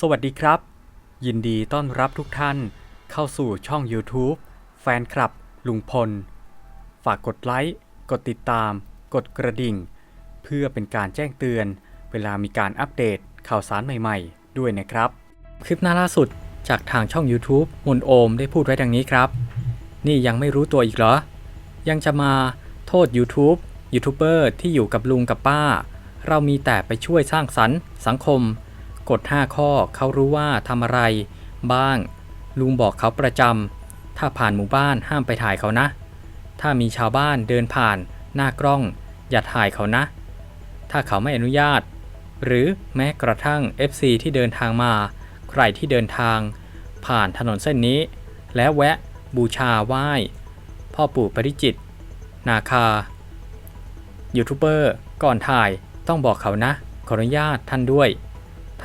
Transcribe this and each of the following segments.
สวัสดีครับ ยินดีต้อนรับทุกท่านเข้าสู่ช่อง YouTube แฟนคลับ ลุงพล ฝากกดไลค์ กดติดตาม กดกระดิ่ง เพื่อเป็นการแจ้งเตือน เวลามีการอัปเดตข่าวสารใหม่ๆ ด้วยนะครับ คลิปหน้าล่าสุดจากทางช่อง YouTube มนโอมได้พูดไว้ดังนี้ครับ นี่ยังไม่รู้ตัวอีกเหรอ ยังจะมาโทษ YouTube ยูทูบเบอร์ที่อยู่กับลุงกับป้า เรามีแต่ไปช่วยสร้างสรรค์สังคม กฎ5ข้อเขารู้ว่าทำอะไร บ้าง ลุงบอกเขาประจำถ้าผ่านหมู่บ้านห้ามไปถ่ายเขานะ ถ้ามีชาวบ้านเดินผ่านหน้ากล้อง อย่าถ่ายเขานะ ถ้าเขาไม่อนุญาต หรือแม้กระทั่ง FC ที่เดินทางมา ใครที่เดินทาง ผ่านถนนเส้นนี้ แล้วแวะบูชาไหว้ พ่อปู่ปริจิตรนาคายูทูบเบอร์ก่อนถ่ายต้องบอกเขานะ ขออนุญาตท่านด้วย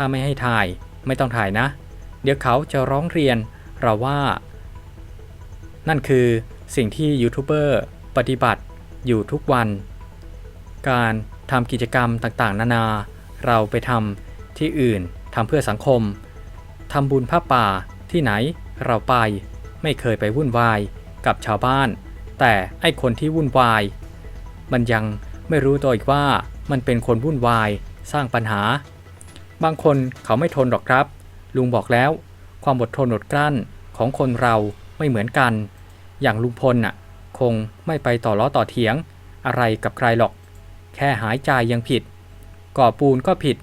ถ้าไม่ให้ถ่ายไม่ต้องถ่ายนะ เดี๋ยวเขาจะร้องเรียนเราว่า นั่นคือสิ่งที่ยูทูบเบอร์ปฏิบัติอยู่ทุกวัน การทำกิจกรรมต่างๆ นานา เราไปทำที่อื่นทำเพื่อสังคมทำบุญผ้าป่าที่ไหนเราไป ไม่เคยไปวุ่นวายกับชาวบ้าน แต่ไอคนที่วุ่นวาย มันยังไม่รู้ตัวอีกว่ามันเป็นคนวุ่นวายสร้างปัญหา บางคนเขาไม่ทนหรอกครับ ลุงบอกแล้ว ความอดทนอดกลั้นของคนเราไม่เหมือนกัน อย่างลุงพลน่ะ คงไม่ไปต่อล้อต่อเถียง อะไรกับใครหรอก แค่หายใจยังผิด ก่อปูนก็ผิด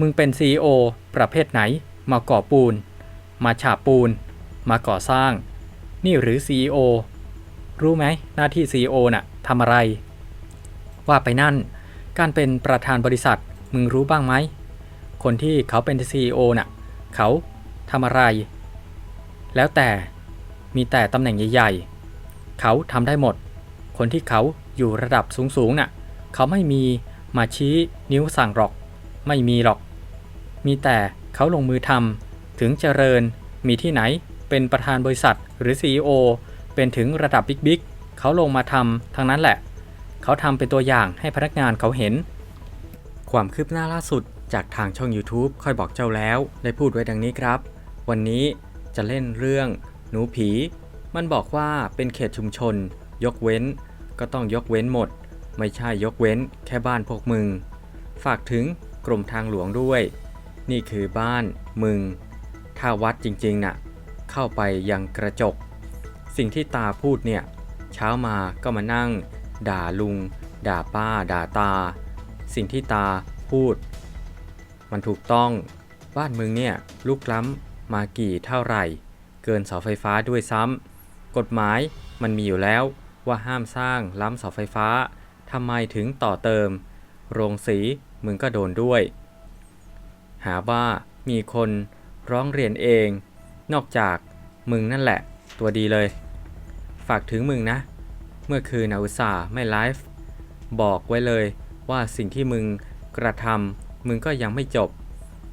มึงเป็น CEO ประเภทไหน มาก่อปูน มาฉาบปูน มาก่อสร้าง นี่หรือ CEO รู้ไหมหน้าที่ CEO น่ะทำอะไร ว่าไปนั่น การเป็นประธานบริษัทมึงรู้บ้างไหม คนที่เขาเป็น CEO น่ะเขาทำอะไร แล้วแต่มีแต่ตำแหน่งใหญ่ๆ เขาทำได้หมด คนที่เขาอยู่ระดับสูงๆน่ะเขาไม่มีมาชี้นิ้วสั่งหรอก ไม่มีหรอก มีแต่เขาลงมือทำถึงเจริญมีที่ไหนเป็นประธานบริษัทหรือ CEO เป็นถึงระดับบิ๊กๆเขาลงมาทำทั้งนั้นแหละ เขาทำเป็นตัวอย่างให้พนักงานเขาเห็น ความคืบหน้าล่าสุด จากทางช่อง YouTube ค่อยบอกเจ้าแล้ว ได้พูดไว้ดังนี้ครับ วันนี้จะเล่นเรื่อง หนูผี มันบอกว่าเป็นเขตชุมชน ยกเว้น ก็ต้องยกเว้นหมด ไม่ใช่ยกเว้นแค่บ้านพวกมึง ฝากถึงกรมทางหลวงด้วย นี่คือบ้านมึง ถ้าวัดจริงๆน่ะ เข้าไปยังกระจก สิ่งที่ตาพูดเนี่ย เช้ามาก็มานั่ง ด่าลุง ด่าป้า ด่าตา สิ่งที่ตาพูด มันถูกต้อง บ้านมึงเนี่ยลุกล้ำมากี่เท่าไหร่ เกินเสาไฟฟ้าด้วยซ้ำกฎหมายมันมีอยู่แล้วว่าห้ามสร้างล้ำเสาไฟฟ้าทำไมถึงต่อเติม โรงสีมึงก็โดนด้วย หาว่ามีคนร้องเรียนเอง นอกจากมึงนั่นแหละ ตัวดีเลย ฝากถึงมึงนะ เมื่อคืนนาอุตส่าห์ไม่ไลฟ์บอกไว้เลยว่าสิ่งที่มึงกระทำ มึงก็ยังไม่จบ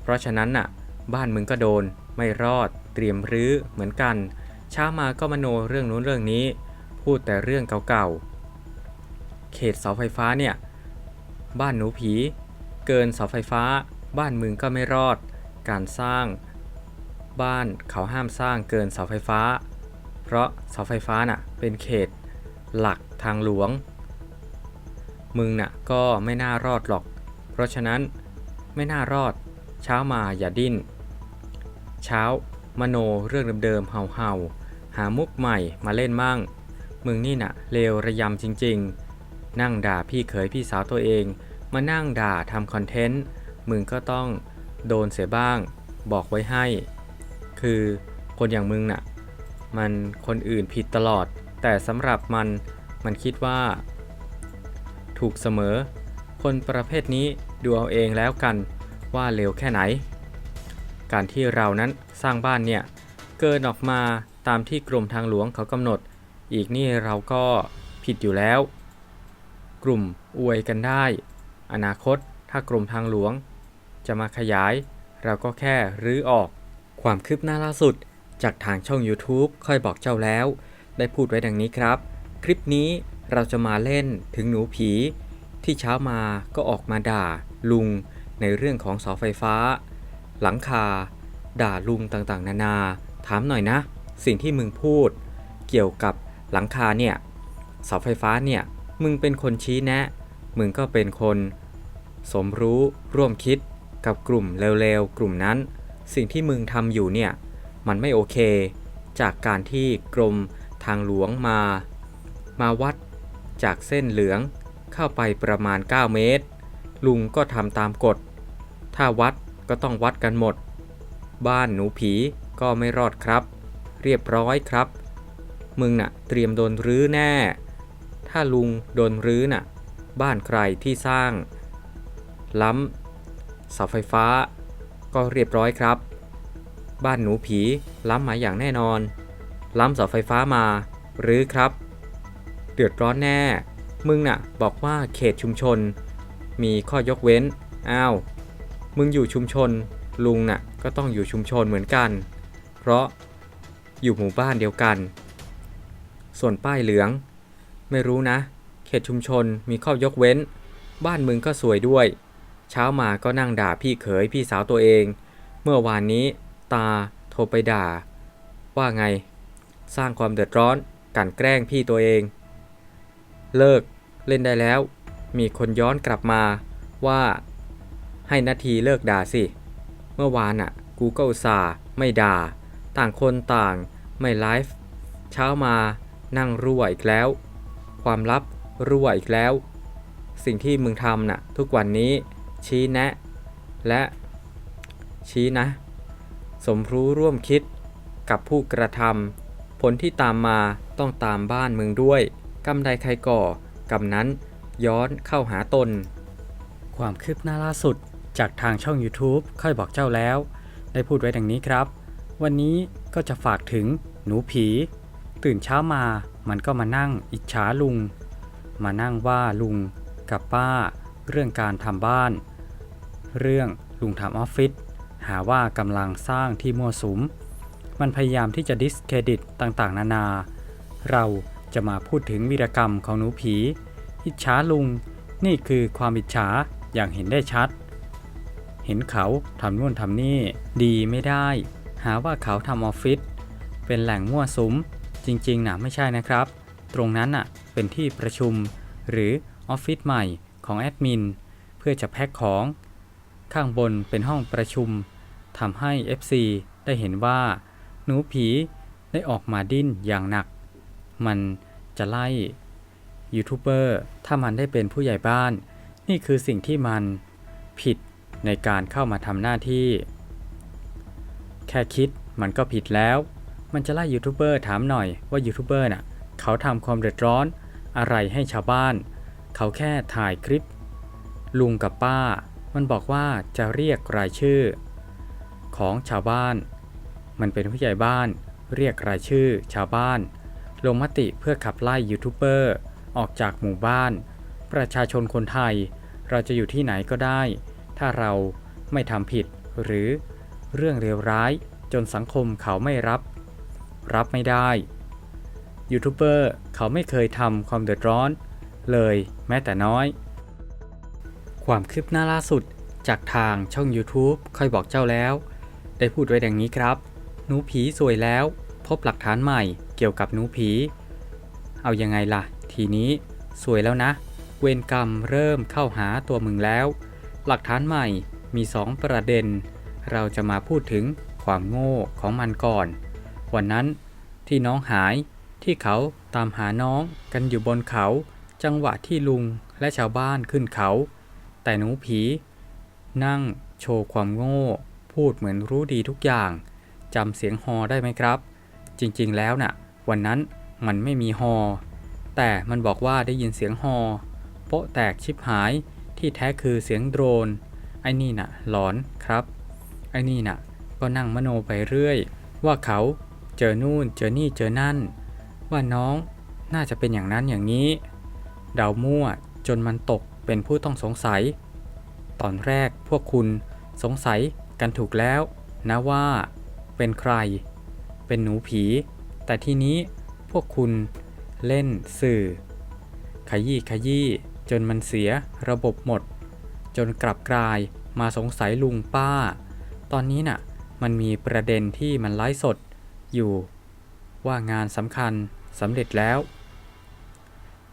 เพราะฉะนั้นน่ะ บ้านมึงก็โดน ไม่รอด เตรียมรื้อเหมือนกันเช้ามาก็มโนเรื่องนู้นเรื่องนี้ พูดแต่เรื่องเก่าๆ เขตเสาไฟฟ้าเนี่ย บ้านหนูผี เกินเสาไฟฟ้า บ้านมึงก็ไม่รอด การสร้าง บ้านเขาห้ามสร้างเกินเสาไฟฟ้า เพราะเสาไฟฟ้าน่ะ เป็นเขต หลักทางหลวง มึงน่ะก็ไม่น่ารอดหรอก เพราะฉะนั้น ไม่น่ารอด เช้ามาอย่าดิ้น เช้า มโนเรื่องเดิมๆเห่าๆ หามุกใหม่มาเล่นมั่ง มึงนี่น่ะเลวระยำจริงๆ นั่งด่าพี่เขยพี่สาวตัวเอง มานั่งด่าทำคอนเทนต์ มึงก็ต้องโดนเสียบ้าง บอกไว้ให้ คือคนอย่างมึงน่ะ มันคนอื่นผิดตลอด แต่สำหรับมันมันคิดว่า ถูกเสมอ คนประเภทนี้ ดูเอาเองแล้วกันว่าเร็วแค่ไหน การที่เรานั้นสร้างบ้านเนี่ยเกินออกมาตามที่กรมทางหลวงเขากำหนด อีกนี่เราก็ผิดอยู่แล้ว กลุ่มอวยกันได้ อนาคตถ้ากรมทางหลวง จะมาขยาย เราก็แค่รื้อออก ความคืบหน้าล่าสุด จากทางช่อง YouTube ค่อยบอกเจ้าแล้ว ได้พูดไว้ดังนี้ครับ คลิปนี้เราจะมาเล่นถึงหนูผี ที่เช้ามาก็ออกมาด่า ลุงในเรื่องของเสาไฟฟ้า หลังคา ด่าลุงต่างๆ นานา ถามหน่อยนะ สิ่งที่มึงพูด เกี่ยวกับหลังคาเนี่ยเสาไฟฟ้าเนี่ยมึงเป็นคนชี้แนะ มึงก็เป็นคน สมรู้ร่วมคิดกับกลุ่มเร็วๆ กลุ่มนั้น สิ่งที่มึงทำอยู่เนี่ยมันไม่โอเค จากการที่กรมทางหลวงมา มาวัดจากเส้นเหลืองเข้าไปประมาณ 9 เมตร ลุงก็ทำตามกฎ ถ้าวัดก็ต้องวัดกันหมด บ้านหนูผีก็ไม่รอดครับ เรียบร้อยครับ มึงน่ะเตรียมโดนรื้อแน่ ถ้าลุงโดนรื้อน่ะ บ้านใครที่สร้าง ล้ำเสาไฟฟ้า ก็เรียบร้อยครับ บ้านหนูผีล้ำมาอย่างแน่นอน ล้ำเสาไฟฟ้ามาหรือครับ เดือดร้อนแน่ มึงน่ะบอกว่าเขตชุมชน มีข้อยกเว้น อ้าว มึงอยู่ชุมชน ลุงน่ะก็ต้องอยู่ชุมชนเหมือนกัน เพราะอยู่หมู่บ้านเดียวกัน ส่วนป้ายเหลือง ไม่รู้นะ เขตชุมชนมีข้อยกเว้น บ้านมึงก็สวยด้วย เช้ามาก็นั่งด่าพี่เขยพี่สาวตัวเอง เมื่อวานนี้ตาโทรไปด่า ว่าไง สร้างความเดือดร้อน กันแกล้งพี่ตัวเอง เลิกเล่นได้แล้ว มีคนย้อนกลับมาว่าให้นาทีเลิกด่าสิ เมื่อวานน่ะ กูก็อุตส่าห์ไม่ด่า ต่างคนต่างไม่ไลฟ์เช้ามานั่งรั่วอีกแล้ว ความลับรั่วอีกแล้ว สิ่งที่มึงทำน่ะ ทุกวันนี้ชี้แนะ และชี้นะ สมรู้ร่วมคิดกับผู้กระทำผลที่ตามมาต้องตามบ้านมึงด้วยกรรมใดใครก่อกรรมนั้น ย้อนเข้าหาตน ความคืบหน้าล่าสุดจากทางช่อง YouTube ค่อยบอกเจ้าแล้ว ได้พูดไว้ดังนี้ครับ วันนี้ก็จะฝากถึงหนูผี ตื่นเช้ามามันก็มานั่งอิจฉาลุง มานั่งว่าลุงกับป้า เรื่องการทำบ้าน เรื่องลุงทำออฟฟิศหาว่ากำลังสร้างที่มั่วสุม มันพยายามที่จะดิสเครดิตต่างๆ นานา เราจะมาพูดถึงวีรกรรมของหนูผี อิจฉาลุง นี่คือความอิจฉาอย่างเห็นได้ชัด เห็นเขาทำนู่นทำนี่ ดีไม่ได้ หาว่าเขาทำออฟฟิศเป็นแหล่งมั่วสุม จริงๆนะไม่ใช่นะครับ ตรงนั้นน่ะเป็นที่ประชุม หรือออฟฟิศใหม่ของแอดมินเพื่อจะแพ็คของ ข้างบนเป็นห้องประชุมทำให้ FC ได้เห็นว่า หนูผีได้ออกมาดิ้นอย่างหนัก มันจะไล่ ยูทูบเบอร์ถ้ามันได้เป็นผู้ใหญ่บ้าน นี่คือสิ่งที่มันผิดในการเข้ามาทำหน้าที่ แค่คิดมันก็ผิดแล้ว มันจะไล่ยูทูบเบอร์ถามหน่อยว่ายูทูบเบอร์น่ะเขาทำความเดือดร้อนอะไรให้ชาวบ้าน เขาแค่ถ่ายคลิป ลุงกับป้า มันบอกว่าจะเรียกรายชื่อ ของชาวบ้าน มันเป็นผู้ใหญ่บ้าน เรียกรายชื่อ ชาวบ้าน ลงมติเพื่อขับไล่ยูทูบเบอร์ ออกจากหมู่บ้าน ประชาชนคนไทย เราจะอยู่ที่ไหนก็ได้ ถ้าเราไม่ทำผิดหรือเรื่องเลวร้ายจนสังคมเขาไม่รับ รับไม่ได้ยูทูบเบอร์เขาไม่เคยทำความเดือดร้อน เลยแม้แต่น้อย ความคืบหน้าล่าสุดจากทางช่อง YouTube ค่อยบอกเจ้าแล้ว ได้พูดไว้ดังนี้ครับ หนูผีสวยแล้ว พบหลักฐานใหม่เกี่ยวกับหนูผี เอายังไงล่ะ ทีนี้ สวยแล้วนะ เวรกรรมเริ่มเข้าหาตัวมึงแล้ว หลักฐานใหม่มี 2 ประเด็น เราจะมาพูดถึงความโง่ของมันก่อน วันนั้นที่น้องหายที่เขาตามหาน้องกันอยู่บนเขา จังหวะที่ลุงและชาวบ้านขึ้นเขา แต่หนูผี นั่งโชว์ความโง่ พูดเหมือนรู้ดีทุกอย่างจำเสียงฮอได้ไหมครับ จริงๆแล้วน่ะ วันนั้นมันไม่มีฮอ แต่มันบอกว่าได้ยินเสียงฮอโปะแตกชิบหายที่แท้คือเสียงโดรน ไอ้นี่น่ะ หลอนครับ ไอ้นี่น่ะ ก็นั่งมโนไปเรื่อย ว่าเขาเจอนู่นเจอนี่เจอนั่น ว่าน้องน่าจะเป็นอย่างนั้นอย่างนี้ เดามั่วจนมันตกเป็นผู้ต้องสงสัย ตอนแรกพวกคุณสงสัยกันถูกแล้วนะว่าเป็นใคร เป็นหนูผี แต่ทีนี้พวกคุณ เล่นสื่อ ขยี้ขยี้จนมันเสียระบบหมด จนกลับกลายมาสงสัยลุงป้า ตอนนี้น่ะ มันมีประเด็นที่มันไลฟ์สดอยู่ว่างานสำคัญสำเร็จแล้ว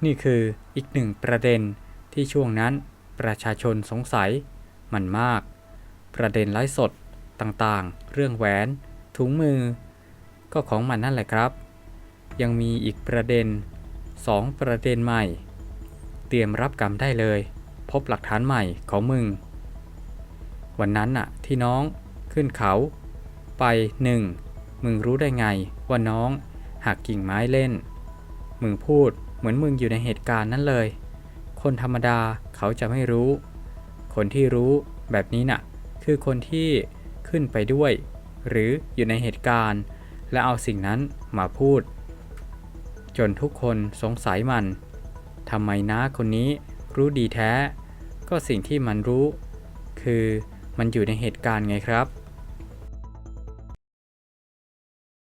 นี่คืออีกหนึ่งประเด็นที่ช่วงนั้นประชาชนสงสัยมันมาก ประเด็นไลฟ์สดต่างๆ เรื่องแหวน ถุงมือ ก็ของมันนั่นแหละครับ ยังมีอีกประเด็นสองประเด็นใหม่ เตรียมรับกรรมได้เลย พบหลักฐานใหม่ของมึง วันนั้นน่ะที่น้องขึ้นเขาไปหนึ่งมึงรู้ได้ไงว่าน้องหักกิ่งไม้เล่น มึงพูดเหมือนมึงอยู่ในเหตุการณ์นั้นเลย คนธรรมดาเขาจะไม่รู้ คนที่รู้แบบนี้น่ะ คือคนที่ขึ้นไปด้วย หรืออยู่ในเหตุการณ์ และเอาสิ่งนั้นมาพูด จนทุกคนสงสัยมันทำไมน้าคนนี้รู้ดีแท้ ก็สิ่งที่มันรู้ คือมันอยู่ในเหตุการณ์ไงครับ